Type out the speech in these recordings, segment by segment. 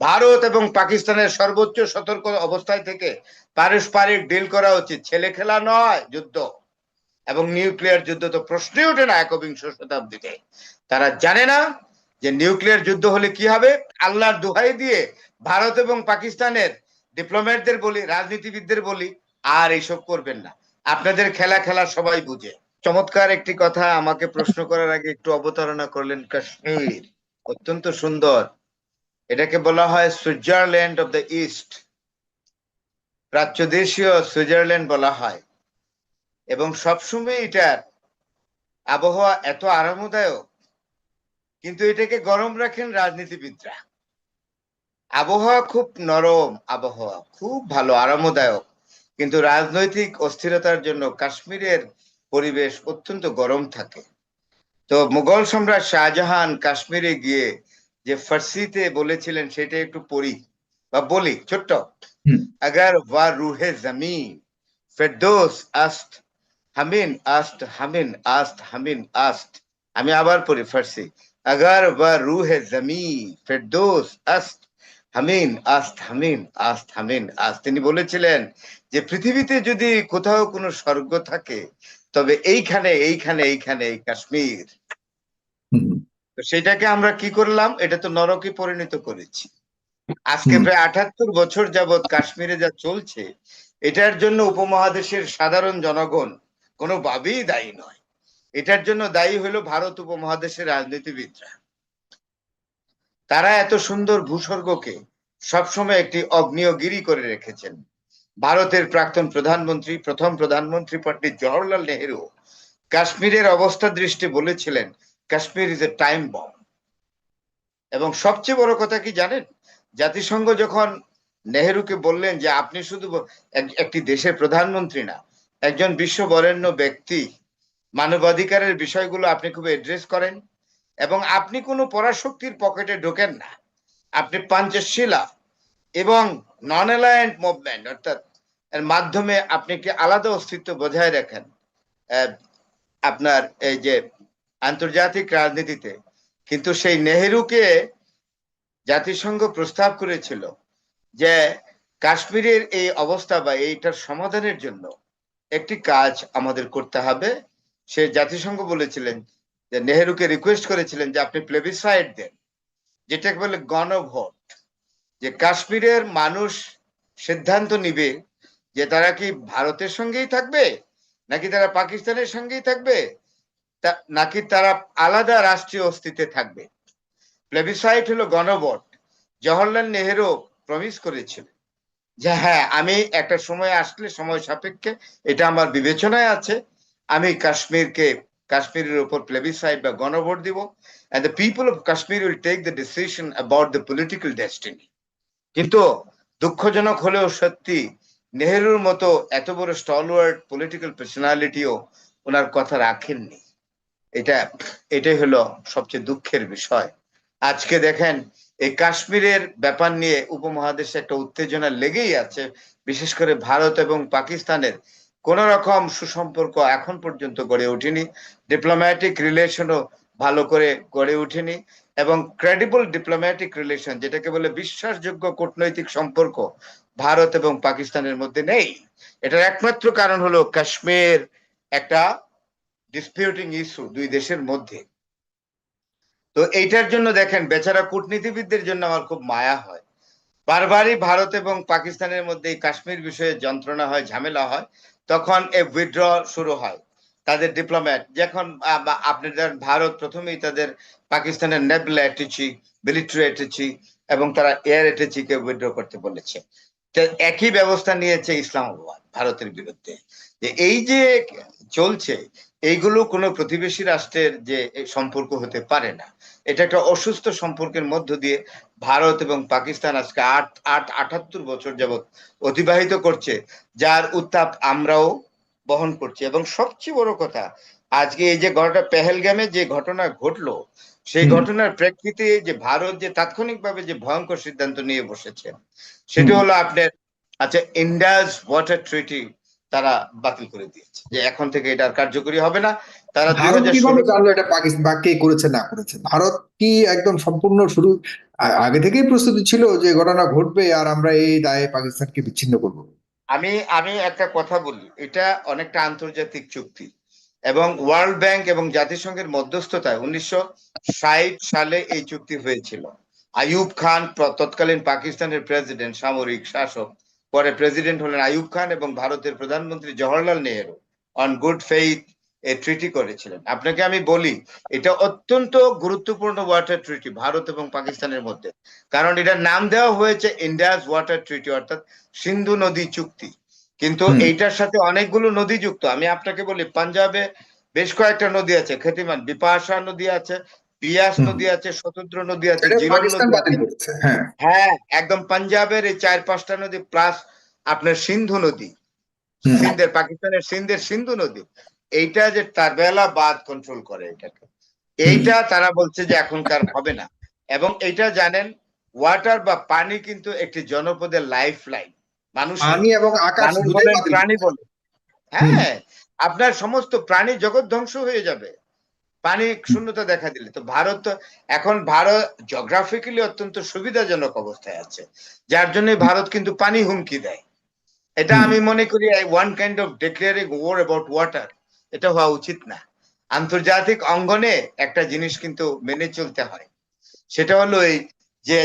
ভারত এবং পাকিস্তানের সর্বোচ্চ সতর্ক অবস্থায় থেকে পারস্পরিক ডিল করা উচিত। ছেলে খেলা নয় যুদ্ধ। এবং নিউক্লিয়ার যুদ্ধ তো প্রশ্নই ওঠে না একবিংশ শতাব্দীতে। তারা জানে না যে নিউক্লিয়ার যুদ্ধ হলে কি হবে। আল্লাহর দোহাই দিয়ে ভারত এবং পাকিস্তানের ডিপ্লোম্যাটদের বলি, রাজনীতিবিদদের বলি, আর এইসব করবেন না। আপনাদের খেলা খেলা সবাই বুঝে। চমৎকার একটি কথা আমাকে প্রশ্ন করার আগে একটু অবতারণা করলেন কাশ্মীর। অত্যন্ত সুন্দর। এটাকে বলা হয় সুইজারল্যান্ড অফ দ্য ইস্ট। প্রাচ্য দেশীয় সুইজারল্যান্ড বলা হয়। এবং সবসময় এটার আবহাওয়া এত আরামদায়ক, কিন্তু এটাকে গরম রাখেন রাজনীতিবিদরা। আবহাওয়া খুব নরম আবহাওয়া, খুব ভালো, আরামদায়ক, কিন্তু রাজনৈতিক অস্থিরতার জন্য কাশ্মীরের পরিবেশ অত্যন্ত গরম থাকে। তো মুঘল সম্রাট শাহজাহান কাশ্মীরে গিয়ে যে ফার্সিতে বলেছিলেন সেটা একটু পড়ি বা বলি ছোট্ট হুম। अगर वह रूहे जमीन फिरदौस अस्त हमिन अस्त हमिन अस्त हमिन अस्त আমি আবার পড়ি ফার্সি अगर वह रूह जमीन फिरदौस अस्त হামিন আস্ত হামিন আস্ত হামিন আস্ত তিনি বলেছিলেন যে পৃথিবীতে যদি কোথাও কোনো স্বর্গ থাকে তবে এইখানে এইখানে এইখানে এই কাশ্মীর হুম, তো সেটাকে আমরা কি করলাম? এটা তো নরকে পরিণত করেছি। আজকে প্রায় আঠাত্তর বছর যাবৎ কাশ্মীরে যা চলছে এটার জন্য উপমহাদেশের সাধারণ জনগণ কোনোভাবেই দায়ী নয়। এটার জন্য দায়ী হলো ভারত উপমহাদেশের রাজনীতিবিদরা। তারা এত সুন্দর ভূস্বর্গকে সবসময় একটি অগ্নিয়গিরি করে রেখেছেন। ভারতের প্রাক্তন প্রধানমন্ত্রী প্রথম প্রধানমন্ত্রী পণ্ডিত জওহরলাল নেহেরু কাশ্মীরের অবস্থা দৃষ্টি বলেছিলেন Kashmir is a time bomb এবং সবচেয়ে বড় কথা কি জানেন? জাতিসংঘ যখন নেহেরুকে বললেন যে আপনি শুধু একটি দেশের প্রধানমন্ত্রী না, একজন বিশ্ব বরেণ্য ব্যক্তি, মানবাধিকারের বিষয়গুলো আপনি খুব এড্রেস করেন এবং আপনি কোনো পরাশক্তির পকেটে ঢোকেন না। আপনি পাঞ্চশিলা এবং নন অ্যালায়েন্ট মুভমেন্ট অর্থাৎ এর মাধ্যমে আপনি একটি আলাদা অস্তিত্ব বজায় রাখেন। আপনার এই যে আন্তর্জাতিক রাজনীতিতে। কিন্তু সেই নেহেরুকে জাতিসংঘ প্রস্তাব করেছিল যে কাশ্মীরের এই অবস্থা বা এইটার সমাধানের জন্য একটি কাজ আমাদের করতে হবে। সে জাতিসংঘ বলেছিলেন যে, নেহেরুকে রিকোয়েস্ট করেছিলেন যে আপনি প্লেবিসাইড দেন, যেটাকে বলে গণভোট। যে কাশ্মীরের মানুষ সিদ্ধান্ত নিবে যে তারা কি ভারতের সঙ্গেই থাকবে নাকি তারা পাকিস্তানের সঙ্গেই থাকবে? নাকি তারা আলাদা রাষ্ট্রীয় অস্তিত্বে থাকবে? প্লেবিসাইট হলো গণভোট। জওহরলাল নেহেরু প্রমিস করেছিলেন যে হ্যাঁ আমি একটা সময় আসলে সময় সাপেক্ষে, এটা আমার বিবেচনায় আছে, আমি কাশ্মীরকে, কাশ্মীরের উপর প্লেবিসাইড বা গণভোট দিব and the people of Kashmir will take the decision about the political destiny. কিন্তু দুঃখজনক হলেও সত্যি, নেহেরুর মতো এত বড় স্টলওয়ার্ড পলিটিক্যাল পার্সোনালিটিও ওনার কথা রাখেননি। এটা, এটাই হলো সবচেয়ে দুঃখের বিষয়। আজকে দেখেন, এই কাশ্মীরের ব্যাপার নিয়ে উপমহাদেশে একটা উত্তেজনা লেগেই আছে, বিশেষ করে ভারত এবং পাকিস্তানের। কোন রকম সুসম্পর্ক এখন পর্যন্ত গড়ে ওঠেনি ডিপ্লোম্যাটিক রিলেশনও ভালো করে গড়ে ওঠেনি, এবং ক্রেডিবল ডিপ্লোম্যাটিক রিলেশন যেটাকে বলে বিশ্বাসযোগ্য কূটনৈতিক সম্পর্ক ভারত এবং পাকিস্তানের মধ্যে নেই। এটার একমাত্র কারণ হলো কাশ্মীর একটা ডিসপিউটিং ইস্যু দুই দেশের মধ্যে। তো এইটার জন্য দেখেন, বেচারা কূটনীতিবিদদের জন্য আমার খুব মায়া হয়। বারবারই ভারত এবং পাকিস্তানের মধ্যে এই কাশ্মীর বিষয়ে যন্ত্রণা হয়, ঝামেলা হয়, তখন এ উইথড্র শুরু হয় তাদের ডিপ্লোম্যাট যখন আপনি ভারত প্রথমেই তাদের পাকিস্তানের নেভেল অ্যাটেচি মিলিটারি অ্যাটেচি এবং তারা এয়ার অ্যাটেচিকে উইথড্র করতে বলেছে। একই ব্যবস্থা নিয়েছে ইসলামাবাদ, ভারতের বিরুদ্ধে। যে এই যে চলছে এইগুলো কোনো প্রতিবেশী রাষ্ট্রের যে সম্পর্ক হতে পারে না। এটা একটা অসুস্থ সম্পর্কের মধ্য দিয়ে ভারত এবং পাকিস্তান আজকে আট আট আটাত্তর বছর যাবৎ অতিবাহিত করছে যার উত্তাপ আমরাও বহন করছি। এবং সবচেয়ে বড় কথা আজকে এই যে ঘটনা পেহেলগামে যে ঘটনা ঘটলো সেই ঘটনার প্রেক্ষিতে যে ভারত যে তাৎক্ষণিকভাবে যে ভয়ঙ্কর সিদ্ধান্ত নিয়ে বসেছে সেটা। হলো আপনার আচ্ছা ইন্ডাস ওয়াটার ট্রিটি তারা বাতিল করে দিয়েছে। যে এখন থেকে এটা কার্যকরী হবে না। তারা কীভাবে জানলো এটা পাকিস্তান কে করেছে না করেছে? ভারত কি একদম সম্পূর্ণ শুরু আগে থেকেই প্রস্তুতি ছিল যে ঘটনা ঘটবে আর আমরা এই দায়ে পাকিস্তানকে বিচ্ছিন্ন করব। আমি আমি একটা কথা বলি। এটা অনেকটা আন্তর্জাতিক চুক্তি। এবং ওয়ার্ল্ড ব্যাংক এবং জাতিসংঘের মধ্যস্থতায় উনিশশো ষাট সালে এই চুক্তি হয়েছিল। আইয়ুব খান তৎকালীন পাকিস্তানের প্রেসিডেন্ট সামরিক শাসক পরে প্রেসিডেন্ট হলেন আইয়ুব খান এবং ভারতের প্রধানমন্ত্রী Jawaharlal Nehru on good faith a treaty করেছিলেন। আপনাকে আমি বলি এটা অত্যন্ত গুরুত্বপূর্ণ ওয়াটার ট্রিটি ভারত এবং পাকিস্তানের মধ্যে। কারণ এটার নাম দেওয়া হয়েছে ইন্ডিয়াস ওয়াটার ট্রিটি অর্থাৎ সিন্ধু নদী চুক্তি। কিন্তু। এইটার সাথে অনেকগুলো নদী যুক্ত। আমি আপনাকে বলি পাঞ্জাবে বেশ কয়েকটা নদী আছে খ্যাতিমান বিপাশা নদী আছে বিয়াস নদী আছে স্বতন্ত্র নদী আছে এটা নদী হ্যাঁ। হ্যাঁ একদম পাঞ্জাবের এই চার পাঁচটা নদী প্লাস আপনার সিন্ধু নদী। সিন্ধের পাকিস্তানের সিন্ধের সিন্ধু নদী। এইটা যে তারবেলা বাদ কন্ট্রোল করে এটাকে। এইটা তারা বলছে যে এখনকার হবে না। এবং এইটা জানেন ওয়াটার বা পানি কিন্তু একটি জনপদের লাইফ লাইন মানুষ পানি এবং আকাশ প্রাণী। বলে হ্যাঁ আপনার সমস্ত প্রাণী জগৎ ধ্বংস হয়ে যাবে। পানি শূন্যতা দেখা দিলে তো ভারত এখন ভারত জিওগ্রাফিক্যালি অত্যন্ত সুবিধাজনক অবস্থায় আছে যার জন্য ভারত কিন্তু পানি হুমকি দেয়। এটা আমি মনে করি one kind of declaring war about water এটা হওয়া উচিত না। আন্তর্জাতিক অঙ্গনে একটা জিনিস কিন্তু মেনে চলতে হয় সেটা হলো এই যে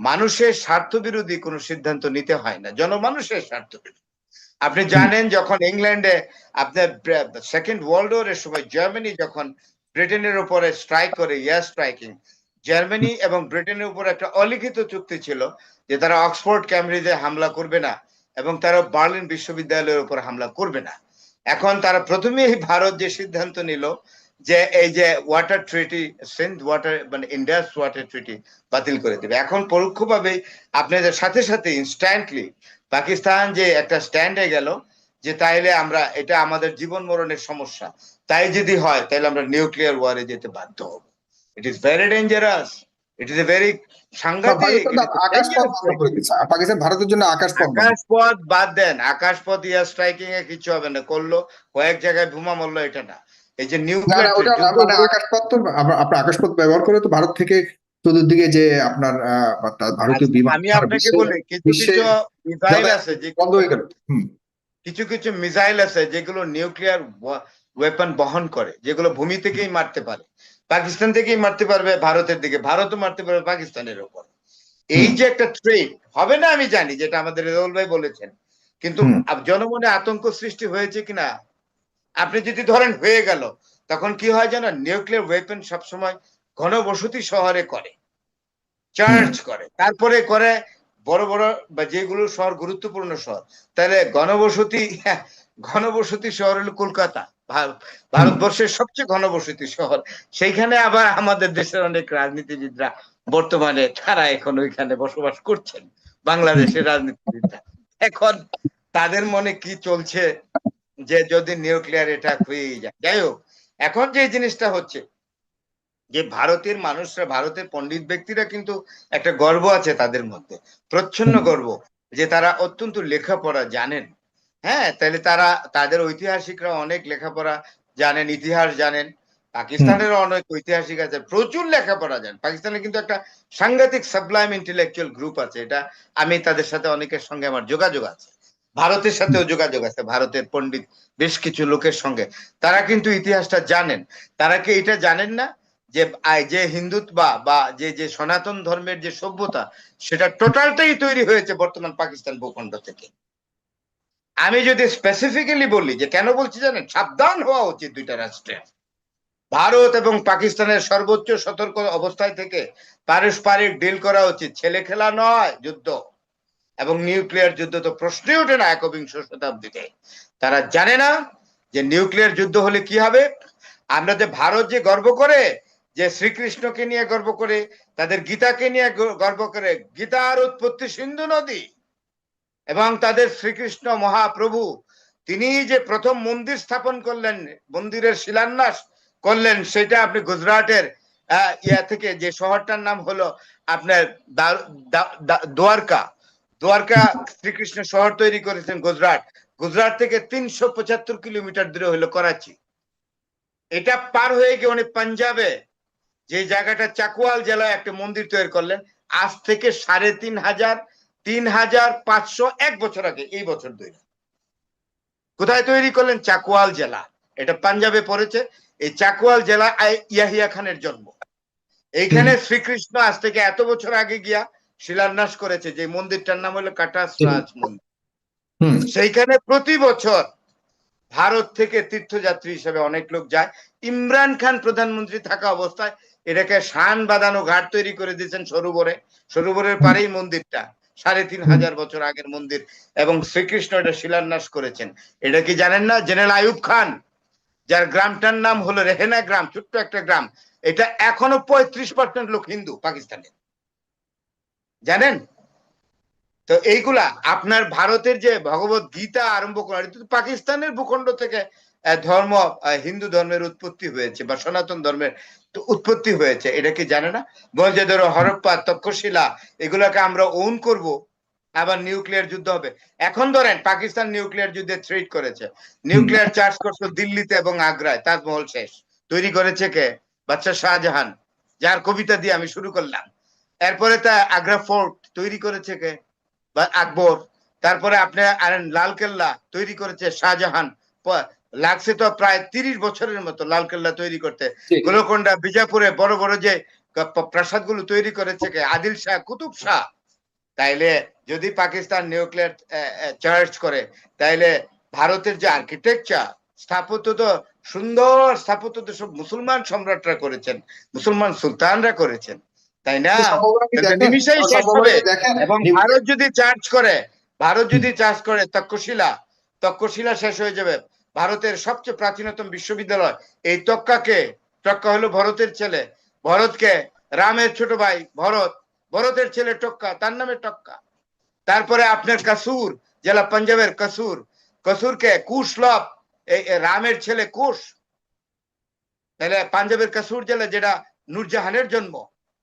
মানুষের স্বার্থ বিরোধী কোনো সিদ্ধান্ত নিতে হয় না জনমানুষের স্বার্থ বিরোধী আপনি জানেন যখন ইংল্যান্ডে আপনার সেকেন্ড ওয়ার্ল্ড ওয়ারের সময় জার্মানি যখন ব্রিটেনের উপরে স্ট্রাইক করে ইয়ার স্ট্রাইকিং জার্মানি এবং ব্রিটেনের উপর একটা অলিখিত চুক্তি ছিল যে তারা অক্সফোর্ড ক্যামব্রিজে হামলা করবে না এবং তারা বার্লিন বিশ্ববিদ্যালয়ের উপর হামলা করবে না। এখন তারা প্রথমেই ভারত যে সিদ্ধান্ত নিল যে এই যে ওয়াটার ট্রিটি সেন্ট ওয়াটার মানে ইন্ডাস ওয়াটার ট্রিটি বাতিল করে দেবে। এখন পরোক্ষভাবে আপনাদের সাথে সাথে ইনস্ট্যান্টলি পাকিস্তান যে একটা স্ট্যান্ডে গেল যে তাইলে আমরা এটা আমাদের জীবন মরণের সমস্যা। তাই যদি হয় তাহলে আমরা নিউক্লিয়ার ওয়ারে যেতে বাধ্য হব। It is very dangerous it is a very সাংঘাতিক পাকিস্তান ভারতের জন্য আকাশ পথ আকাশ পথ বাদ দেন। আকাশ পথ ইয়ার স্ট্রাইকিং এ কিছু হবে না। করল কয়েক জায়গায় বোমা মরলো এটা না। এই যে নিউক্লিয়ার আকাশপথ তো আপনার আকাশপথ ব্যবহার করে তো ভারত থেকে চতুর্দিকে যে আপনার ভারতীয় বিমান আমি আপনাকে বলি কিছু কিছু মিসাইল আছে যে বন্ধ হয়ে গেল। হুম। কিছু কিছু মিসাইল আছে যেগুলো নিউক্লিয়ার ওয়েপন বহন করে যেগুলো ভূমি থেকেই মারতে পারে। পাকিস্তান থেকেই মারতে পারবে ভারতের দিকে। ভারতও মারতে পারবে পাকিস্তানের উপর এই যে একটা ট্রেড হবে না আমি জানি যেটা আমাদের রেউল ভাই বলেছেন। কিন্তু জনমনে আতঙ্ক সৃষ্টি হয়েছে কিনা? আপনি যদি ধরেন হয়ে গেল তখন কি হয় জানো? নিউক্লিয়ার ওয়েপন সবসময় ঘনবসতি শহরে করে চার্জ করে। তারপরে করে বড় বড় বা যেগুলো শহর গুরুত্বপূর্ণ শহর। তাহলে ঘনবসতি ঘনবসতি শহর হলো কলকাতা ভারতবর্ষের সবচেয়ে ঘনবসতি শহর। সেইখানে আবার আমাদের দেশের অনেক রাজনীতিবিদরা বর্তমানে তারা এখন ওইখানে বসবাস করছেন, বাংলাদেশের রাজনীতিবিদরা। এখন তাদের মনে কি চলছে যে যদি নিউক্লিয়ার এটা হয়েই যায়। যাই হোক, এখন যে জিনিসটা হচ্ছে যে ভারতের মানুষরা ভারতের পণ্ডিত ব্যক্তিরা কিন্তু একটা গর্ব আছে তাদের মধ্যে প্রচ্ছন্ন গর্ব যে তারা অত্যন্ত লেখাপড়া জানেন। হ্যাঁ তাহলে তারা তাদের ঐতিহাসিকরা অনেক লেখাপড়া জানেন ইতিহাস জানেন পাকিস্তানের অনেক ঐতিহাসিক আছে প্রচুর লেখাপড়া জানেন। পাকিস্তানে কিন্তু একটা সাংঘাতিক সাবলাইম ইন্টেলেকচুয়াল গ্রুপ আছে এটা আমি তাদের সাথে অনেকের সঙ্গে আমার যোগাযোগ আছে। ভারতের সাথেও যোগাযোগ আছে ভারতের পণ্ডিত বেশ কিছু লোকের সঙ্গে। তারা কিন্তু ইতিহাসটা জানেন। তারা কি এটা জানেন না? যে যে হিন্দুত্ব বা বা যে যে সনাতন ধর্মের যে সভ্যতা, সেটা টোটালটাই তৈরি হয়েছে বর্তমান পাকিস্তান ভূখণ্ড থেকে। আমি যদি স্পেসিফিক্যালি বলি যে, কেন বলছি জানেন? সাবধান হওয়া উচিত দুইটা রাষ্ট্রের। ভারত এবং পাকিস্তানের সর্বোচ্চ সতর্ক অবস্থায় থেকে পারস্পরিক ডিল করা উচিত। ছেলে খেলা নয় যুদ্ধ। এবং নিউক্লিয়ার যুদ্ধ তো প্রশ্নই ওঠে না একবিংশ শতাব্দীতে। তারা জানে না যে নিউক্লিয়ার যুদ্ধ হলে কি হবে। আমরা যে ভারত যে গর্ব করে যে শ্রীকৃষ্ণকে নিয়ে গর্ব করে, তাদের গীতাকে নিয়ে গর্ব করে গীতার উৎপত্তি সিন্ধু নদী এবং তাদের শ্রীকৃষ্ণ মহাপ্রভু, তিনি যে প্রথম মন্দির স্থাপন করলেন, মন্দিরের শিলান্যাস করলেন, সেটা আপনি গুজরাটের ইয়া থেকে যে শহরটার নাম হলো আপনার দ্বারকা। দ্বারকা শ্রীকৃষ্ণ শহর তৈরি করেছেন গুজরাট। গুজরাট থেকে তিনশো পঁচাত্তর কিলোমিটার দূরে হলো করাচি। এটা পার হয়ে গিয়ে উনি পাঞ্জাবে যে জায়গাটা চাকুয়াল জেলায় একটা মন্দির তৈরি করলেন আজ থেকে সাড়ে তিন হাজার তিন হাজার পাঁচশো এক বছর আগে এই বছর তৈরি। কোথায় তৈরি করলেন? চাকুয়াল জেলা। এটা পাঞ্জাবে পড়েছে। এই চাকুয়াল জেলা ইয়াহিয়া খানের জন্ম। এইখানে শ্রীকৃষ্ণ আজ থেকে এত বছর আগে গিয়া শিলান্যাস করেছে যে মন্দিরটার নাম হলো কাটাস রাজ মন্দির। সেইখানে প্রতি বছর ভারত থেকে তীর্থযাত্রী হিসেবে অনেক লোক যায়। ইমরান খান প্রধানমন্ত্রী থাকা অবস্থায় এটাকে শান বাঁধানো ঘাট তৈরি করে দিয়েছেন সরোবরে। সরোবরের পারেই মন্দিরটা, সাড়ে তিন হাজার বছর আগের মন্দির, এবং শ্রীকৃষ্ণ এটা শিলান্যাস করেছেন। এটা কি জানেন না? জেনারেল আয়ুব খান, যার গ্রামটার নাম হলো রেহেনা গ্রাম, ছোট্ট একটা গ্রাম। এটা এখনও পঁয়ত্রিশ পার্সেন্ট লোক হিন্দু পাকিস্তানে জানেন? তো এইগুলা আপনার ভারতের যে ভগবত গীতা আরম্ভ করা পাকিস্তানের ভূখণ্ড থেকে ধর্ম হিন্দু ধর্মের উৎপত্তি হয়েছে, বা সনাতন ধর্মের উৎপত্তি হয়েছে, এটা কি জানে না? বলছে ধরো হরপ্পা, তক্ষশিলা, এগুলাকে আমরা ওন করব, আবার নিউক্লিয়ার যুদ্ধ হবে। এখন ধরেন পাকিস্তান নিউক্লিয়ার যুদ্ধে থ্রেট করেছে। নিউক্লিয়ার চার্জ করছে দিল্লিতে এবং আগ্রায়, তাজমহল শেষ। তৈরি করেছে কে? বাচ্চা শাহজাহান, যার কবিতা দিয়ে আমি শুরু করলাম। এরপরে তা আগ্রা ফোর্ট তৈরি করেছে কে? বা আকবর। তারপরে আপনি আনেন লালকেল্লা তৈরি করেছে শাহজাহান লাগছে তো প্রায় তিরিশ বছরের মতো লালকেল্লা তৈরি করতে। গোলকোন্ডা বিজাপুরে বড় বড় যে প্রাসাদগুলো তৈরি করেছে কে আদিল শাহ কুতুব শাহ তাইলে যদি পাকিস্তান নিউক্লিয়ার চার্জ করে তাইলে ভারতের যে আর্কিটেকচার স্থাপত্য তো সুন্দর স্থাপত্য তো সব মুসলমান সম্রাটরা করেছেন মুসলমান সুলতানরা করেছেন তাই না? নিমিষেই শেষ হবে। এবং ভারত যদি চার্জ করে ভারত যদি চার্জ করে তক্ষশিলা তক্ষশিলা শেষ হয়ে যাবে ভারতের সবচেয়ে প্রাচীনতম বিশ্ববিদ্যালয়। এই তক্কাকে, তক্কা হলো ভরতের ছেলে। ভরতকে, রামের ছোট ভাই ভরত, ভরতের ছেলে টক্কা, তার নামে টক্কা। তারপরে আপনার কাসুর, জেলা পাঞ্জাবের কাসুর। কাসুরকে কুশলভ এই রামের ছেলে কুশ। তাহলে পাঞ্জাবের কাসুর জেলা যেটা নূরজাহানের জন্ম,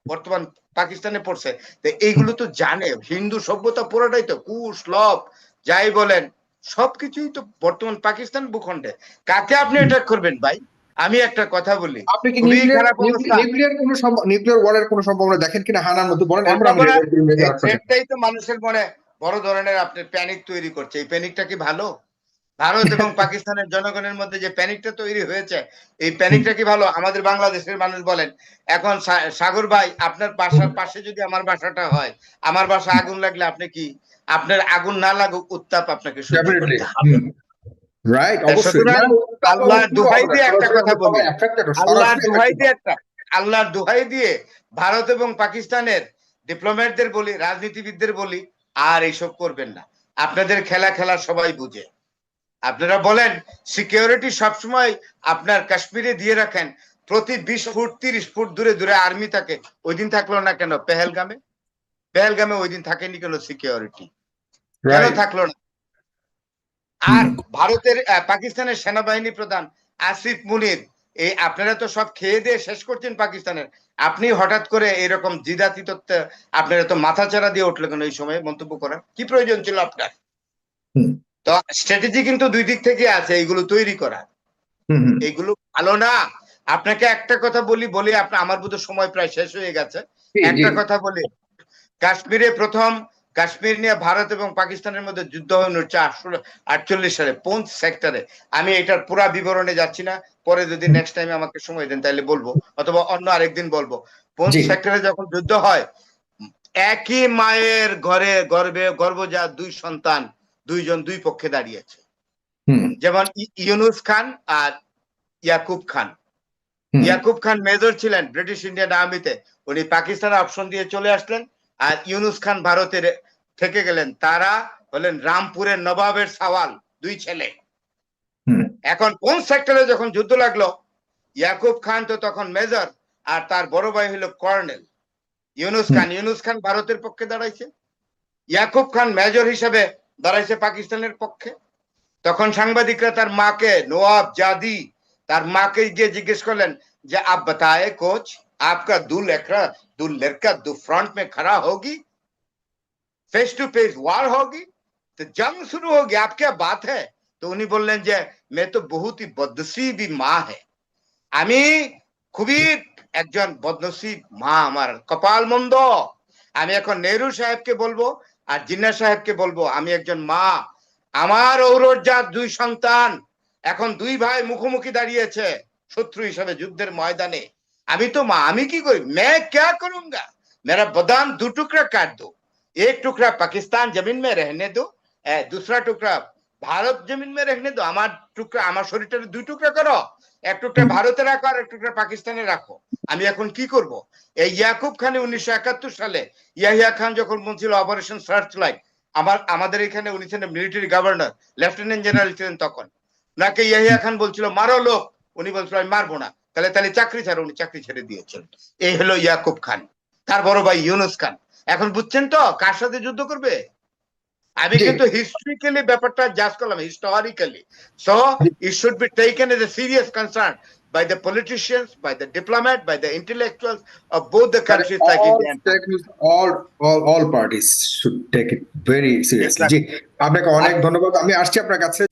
বর্তমান পাকিস্তানে পড়ছে। তো এইগুলো তো জানে, হিন্দু সভ্যতা পুরোটাই তো কুশলভ যাই বলেন। সবকিছুই তো বর্তমান পাকিস্তান ভূখণ্ডে। কাকে আপনি অ্যাটাক করবেন ভাই? আমি একটা কথা বলি। আপনি কি নিউক্লিয়ার খারাপ অবস্থা। নিউক্লিয়ার কোনো নিউক্লিয়ার ওয়ারের কোনো সম্ভাবনা দেখেন কিনা? হানার মতো বলেন এরপর আমি সম্ভাবনা- রেড মেজর আপনাকে- সেটাই তো মানুষের মনে বড় ধরনের আপনার প্যানিক তৈরি করছে। এই প্যানিকটা কি ভালো? ভারত এবং পাকিস্তানের জনগণের মধ্যে যে প্যানিকটা তৈরি হয়েছে এই প্যানিকটা কি ভালো? আমাদের বাংলাদেশের মানুষ বলেন এখন সাগর ভাই আপনার বাসার পাশে যদি আমার বাসাটা হয় আমার বাসা আগুন লাগলে আপনি কি আপনার আগুন না লাগুক উত্তাপ আপনাকে অবশ্যই। আল্লাহর দোহাই দিয়ে একটা কথা বলি। সবাই affected, আল্লাহর সরাসরি দোহাই দিয়ে একটা আল্লাহর দোহাই দিয়ে ভারত এবং পাকিস্তানের ডিপ্লোম্যাটদের বলি রাজনীতিবিদদের বলি আর এইসব করবেন না। আপনাদের খেলা খেলা সবাই বুঝে। আপনারা বলেন সিকিউরিটি সবসময় আপনার কাশ্মীরে দিয়ে রাখেন। প্রতি বিশ ফুট তিরিশ ফুট দূরে দূরে আর্মি থাকে। ওই দিন থাকল না কেন? পেহেলগামে? পেহেলগামে ওই দিন থাকেনি কেন সিকিউরিটি কেন থাকল না? আর ভারতের পাকিস্তানের সেনাবাহিনী প্রধান আসিফ মুনির এই আপনারা তো সব খেয়ে দিয়ে শেষ করছেন পাকিস্তানের। আপনি হঠাৎ করে এরকম জিদাতি তত্ত্বে আপনারা তো মাথা চারা দিয়ে উঠল কেন এই সময় মন্তব্য করার? কি প্রয়োজন ছিল আপনার? তো স্ট্র্যাটেজি কিন্তু দুই দিক থেকে আছে এইগুলো তৈরি করা। এইগুলো ভালো না। আপনাকে একটা কথা বলি বলি আপনার আমার বোধ সময় প্রায় শেষ হয়ে গেছে। একটা কথা বলি কাশ্মীরে প্রথম কাশ্মীর নিয়ে ভারত এবং পাকিস্তানের মধ্যে যুদ্ধ হয়ে উঠছে আটচল্লিশ সালে পঞ্চ সেক্টরে আমি এটার পুরা বিবরণে যাচ্ছি না পরে যদি নেক্সট টাইমে আমাকে সময় দেন তাহলে বলব অথবা অন্য আরেকদিন বলব। পঞ্চ সেক্টরে যখন যুদ্ধ হয় একই মায়ের ঘরে গর্ভে গর্ভজাত দুই সন্তান দুইজন দুই পক্ষে দাঁড়িয়েছে যেমন ইউনুস খান আর ইয়াকুব খান। ইয়াকুব খান মেজর ছিলেন ব্রিটিশ ইন্ডিয়ান আর্মিতে। উনি পাকিস্তানের অপশন দিয়ে চলে আসলেন। আর ইউনুস খান ভারতের থেকে গেলেন তারা হলেন রামপুরের নবাবের সাওয়াল দুই ছেলে। এখন কোন সেক্টরে যখন যুদ্ধ লাগল ইয়াকুব খান তো তখন মেজর আর তার বড় ভাই হলো কর্নেল। ইউনুস খান ইউনুস খান ভারতের পক্ষে দাঁড়াইছে। ইয়াকুব খান মেজর হিসেবে দাঁড়াইছে পাকিস্তানের পক্ষে। তখন সাংবাদিকরা তার মাকে নোয়াব জাদি তার মাকে গিয়ে জিজ্ঞেস করলেন যে আপ বাতায় কোচ আপকা দুল একরা दो लड़का दो फ्रंट में खड़ा होगी फेस टू फेस वार होगी तो जंग शुरू होगी आप क्या बात है तो उन्हीं बोल रहे जे मैं तो बहुत ही बदसी भी माँ है আমি খুবই একজন বদনসিব মা আমার কপাল মন্দ আমি এখন নেহরু সাহেবকে বলবো আর জিন্না সাহেবকে বলবো আমি একজন মা আমার ঔরজাত দুই সন্তান এখন দুই ভাই মুখোমুখি দাঁড়িয়েছে শত্রু হিসাবে যুদ্ধের ময়দানে আমি তো মা আমি কি করি मैं क्या करूंगा मेरा बदाम दो टुकड़ा काट दो एक टुकड़ा पाकिस्तान जमीन में रहने दो ए, दूसरा टुकड़ा ভারত জমিন মে রেখে দো আমার টুকরা আমার শরীরটা দুই টুকরা করো এক টুকরা ভারতে রাখো আর এক টুকরা পাকিস্তানে রাখো আমি এখন কি করব এই ইয়াকুব খানে উনিশশো একাত্তর সালে ইয়াহিয়া খান যখন বলছিল অপারেশন সার্চ লাইট আমার আমাদের এখানে উনি ছিলেন মিলিটারি গভর্নর লেফটেন্যান্ট জেনারেল ছিলেন তখন নাকি ইয়াহিয়া খান বলছিল মারো লোক উনি বলছিল আমি মারবো না তাহলে তাহলে চাকরি ছাড়া উনি চাকরি ছেড়ে দিয়েছেন। এই হলো ইয়াকুব খান তার বড় ভাই ইউনুস খান। এখন বুঝছেন তো কার সাথে যুদ্ধ করবে? আমি কিন্তু হিস্ট্রিক্যালি ব্যাপারটা জাজ করলাম historically so it should be taken as a serious concern by the politician by the diplomat by the intellectual of both the country like Indian all all all parties should take it very seriously জি আপনাকে অনেক ধন্যবাদ। আমি আসছি আপনার কাছে।